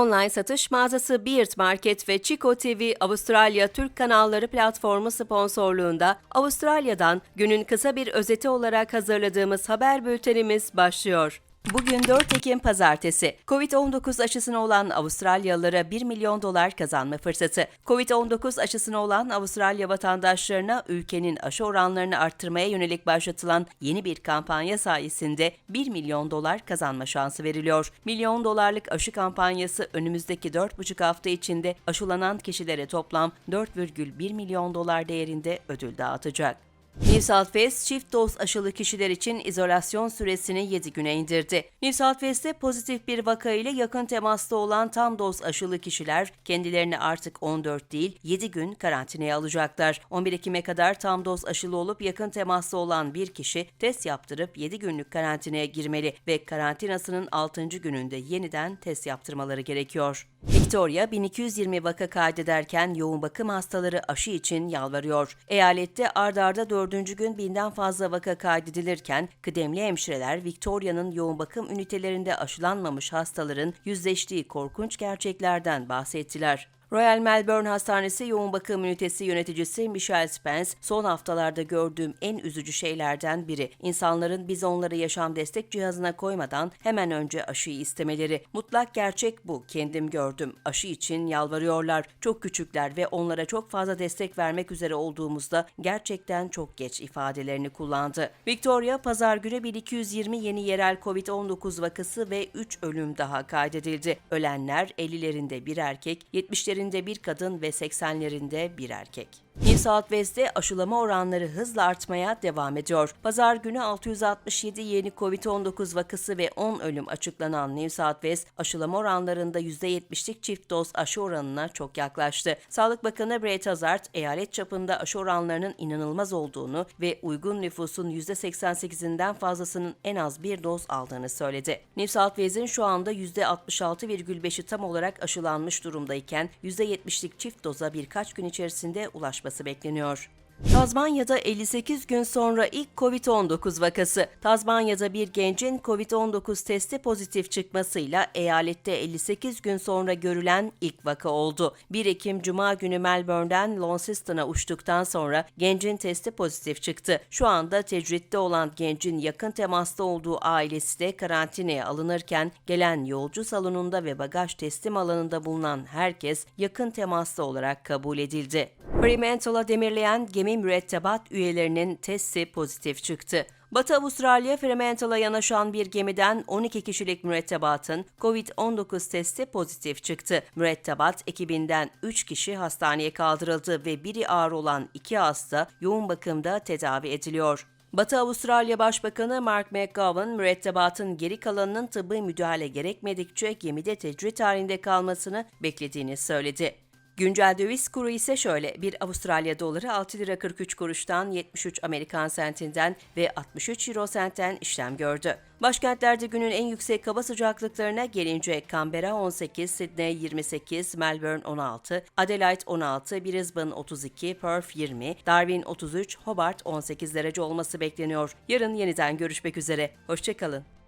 Online satış mağazası Beard Market ve Chico TV Avustralya Türk kanalları platformu sponsorluğunda Avustralya'dan günün kısa bir özeti olarak hazırladığımız haber bültenimiz başlıyor. Bugün 4 Ekim Pazartesi. Covid-19 aşısına olan Avustralyalılara 1 milyon dolar kazanma fırsatı. Covid-19 aşısına olan Avustralya vatandaşlarına ülkenin aşı oranlarını arttırmaya yönelik başlatılan yeni bir kampanya sayesinde 1 milyon dolar kazanma şansı veriliyor. Milyon dolarlık aşı kampanyası önümüzdeki 4,5 hafta içinde aşılanan kişilere toplam 4,1 milyon dolar değerinde ödül dağıtacak. New South Wales çift doz aşılı kişiler için izolasyon süresini 7 güne indirdi. New South Wales'te pozitif bir vaka ile yakın temasta olan tam doz aşılı kişiler kendilerini artık 14 değil 7 gün karantinaya alacaklar. 11 Ekim'e kadar tam doz aşılı olup yakın temasta olan bir kişi test yaptırıp 7 günlük karantinaya girmeli ve karantinasının 6. gününde yeniden test yaptırmaları gerekiyor. Victoria 1220 vaka kaydederken yoğun bakım hastaları aşı için yalvarıyor. Eyalette ardarda arda dördüncü gün binden fazla vaka kaydedilirken kıdemli hemşireler Victoria'nın yoğun bakım ünitelerinde aşılanmamış hastaların yüzleştiği korkunç gerçeklerden bahsettiler. Royal Melbourne Hastanesi Yoğun Bakım Ünitesi yöneticisi Michelle Spence, son haftalarda gördüğüm en üzücü şeylerden biri. İnsanların biz onları yaşam destek cihazına koymadan hemen önce aşıyı istemeleri. Mutlak gerçek bu. Kendim gördüm. Aşı için yalvarıyorlar. Çok küçükler ve onlara çok fazla destek vermek üzere olduğumuzda gerçekten çok geç ifadelerini kullandı. Victoria, pazar günü 1220 yeni yerel COVID-19 vakası ve 3 ölüm daha kaydedildi. Ölenler 50'lerinde bir erkek, 70'lerinde bir kadın ve 80'lerinde bir erkek. New South Wales'te aşılama oranları hızla artmaya devam ediyor. Pazar günü 667 yeni COVID-19 vakası ve 10 ölüm açıklanan New South Wales aşılama oranlarında %70'lik çift doz aşı oranına çok yaklaştı. Sağlık Bakanı Brett Hazard, eyalet çapında aşı oranlarının inanılmaz olduğunu ve uygun nüfusun %88'inden fazlasının en az bir doz aldığını söyledi. New South Wales'in şu anda %66,5'i tam olarak aşılanmış durumdayken %70'lik çift doza birkaç gün içerisinde ulaşması bekleniyor. Tazmanya'da 58 gün sonra ilk COVID-19 vakası. Tazmanya'da bir gencin COVID-19 testi pozitif çıkmasıyla eyalette 58 gün sonra görülen ilk vaka oldu. 1 Ekim Cuma günü Melbourne'den Launceston'a uçtuktan sonra gencin testi pozitif çıktı. Şu anda tecritte olan gencin yakın temasta olduğu ailesi de karantinaya alınırken gelen yolcu salonunda ve bagaj teslim alanında bulunan herkes yakın temasta olarak kabul edildi. Fremantle'a demirleyen gemi mürettebat üyelerinin testi pozitif çıktı. Batı Avustralya Fremantle'a yanaşan bir gemiden 12 kişilik mürettebatın COVID-19 testi pozitif çıktı. Mürettebat ekibinden 3 kişi hastaneye kaldırıldı ve biri ağır olan 2 hasta yoğun bakımda tedavi ediliyor. Batı Avustralya Başbakanı Mark McGowan, mürettebatın geri kalanının tıbbi müdahale gerekmedikçe gemide tecrit halinde kalmasını beklediğini söyledi. Güncel döviz kuru ise şöyle. Bir Avustralya doları 6 lira 43 kuruştan 73 Amerikan sentinden ve 63 euro sentten işlem gördü. Başkentlerde günün en yüksek hava sıcaklıklarına gelince Canberra 18, Sydney 28, Melbourne 16, Adelaide 16, Brisbane 32, Perth 20, Darwin 33, Hobart 18 derece olması bekleniyor. Yarın yeniden görüşmek üzere. Hoşçakalın.